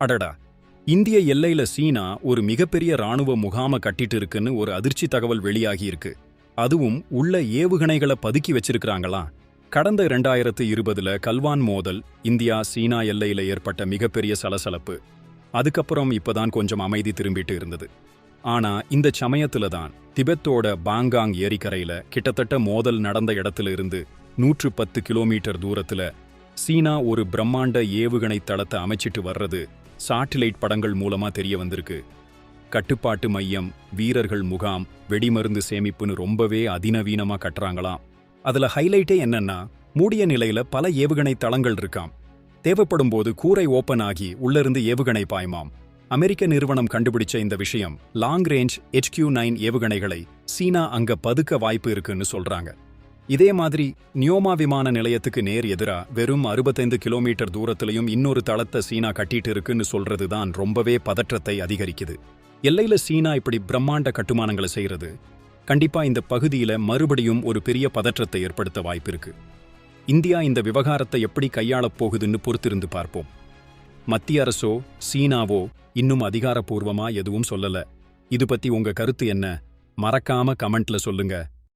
அடடா. இந்திய எல்லையில சீனா ஒரு மிகப்பெரிய ராணுவ முகாம கட்டிட்டு இருக்குன்னு ஒரு அதிர்ச்சி தகவல் வெளியாகி இருக்கு. அதுவும் உள்ள ஏவுகணைகளை பதுக்கி வச்சிருக்கிறாங்களா கடந்த இரண்டாயிரத்து இருபதுல கல்வான் மோதல் இந்தியா சீனா எல்லையில ஏற்பட்ட மிகப்பெரிய சலசலப்பு. அதுக்கப்புறம் இப்பதான் கொஞ்சம் அமைதி திரும்பிட்டு இருந்தது. ஆனா இந்த சமயத்துல தான் திபெத்தோட பாங்காங் ஏரிக்கரையில கிட்டத்தட்ட மோதல் நடந்த இடத்துல இருந்து நூற்று பத்து கிலோமீட்டர் தூரத்துல சீனா ஒரு பிரம்மாண்ட ஏவுகணை தளத்தை அமைச்சிட்டு வர்றது சாட்டிலைட் படங்கள் மூலமா தெரிய வந்திருக்கு. கட்டுப்பாட்டு மையம் வீரர்கள் முகாம் வெடிமருந்து சேமிப்புன்னு ரொம்பவே அதிநவீனமா கட்டுறாங்களாம். அதுல ஹைலைட்டே என்னன்னா மூடிய நிலையில பல ஏவுகணை தளங்கள் இருக்காம். தேவைப்படும் போது கூரை ஓபன் ஆகி உள்ளிருந்து ஏவுகணை பாய்மாம். அமெரிக்க நிறுவனம் கண்டுபிடிச்ச இந்த விஷயம் லாங் ரேஞ்ச் HQ நைன் ஏவுகணைகளை சீனா அங்க பதுக்க வாய்ப்பு இருக்குன்னு சொல்றாங்க. இதே மாதிரி நியோமா விமான நிலையத்துக்கு நேர் எதிரா வெறும் அறுபத்தைந்து கிலோமீட்டர் தூரத்திலையும் இன்னொரு தளத்தை சீனா கட்டிட்டு இருக்குன்னு சொல்றது தான் ரொம்பவே பதற்றத்தை அதிகரிக்குது. எல்லையில சீனா இப்படி பிரம்மாண்ட கட்டுமானங்களை செய்யறது கண்டிப்பா இந்த பகுதியில மறுபடியும் ஒரு பெரிய பதற்றத்தை ஏற்படுத்த வாய்ப்பிருக்கு இந்தியா இந்த விவகாரத்தை எப்படி கையாளப் போகுதுன்னு பொறுத்திருந்து பார்ப்போம். மத்திய அரசோ சீனாவோ இன்னும் அதிகாரப்பூர்வமா எதுவும் சொல்லல. இது பத்தி உங்க கருத்து என்ன? மறக்காம கமெண்ட்ல சொல்லுங்க.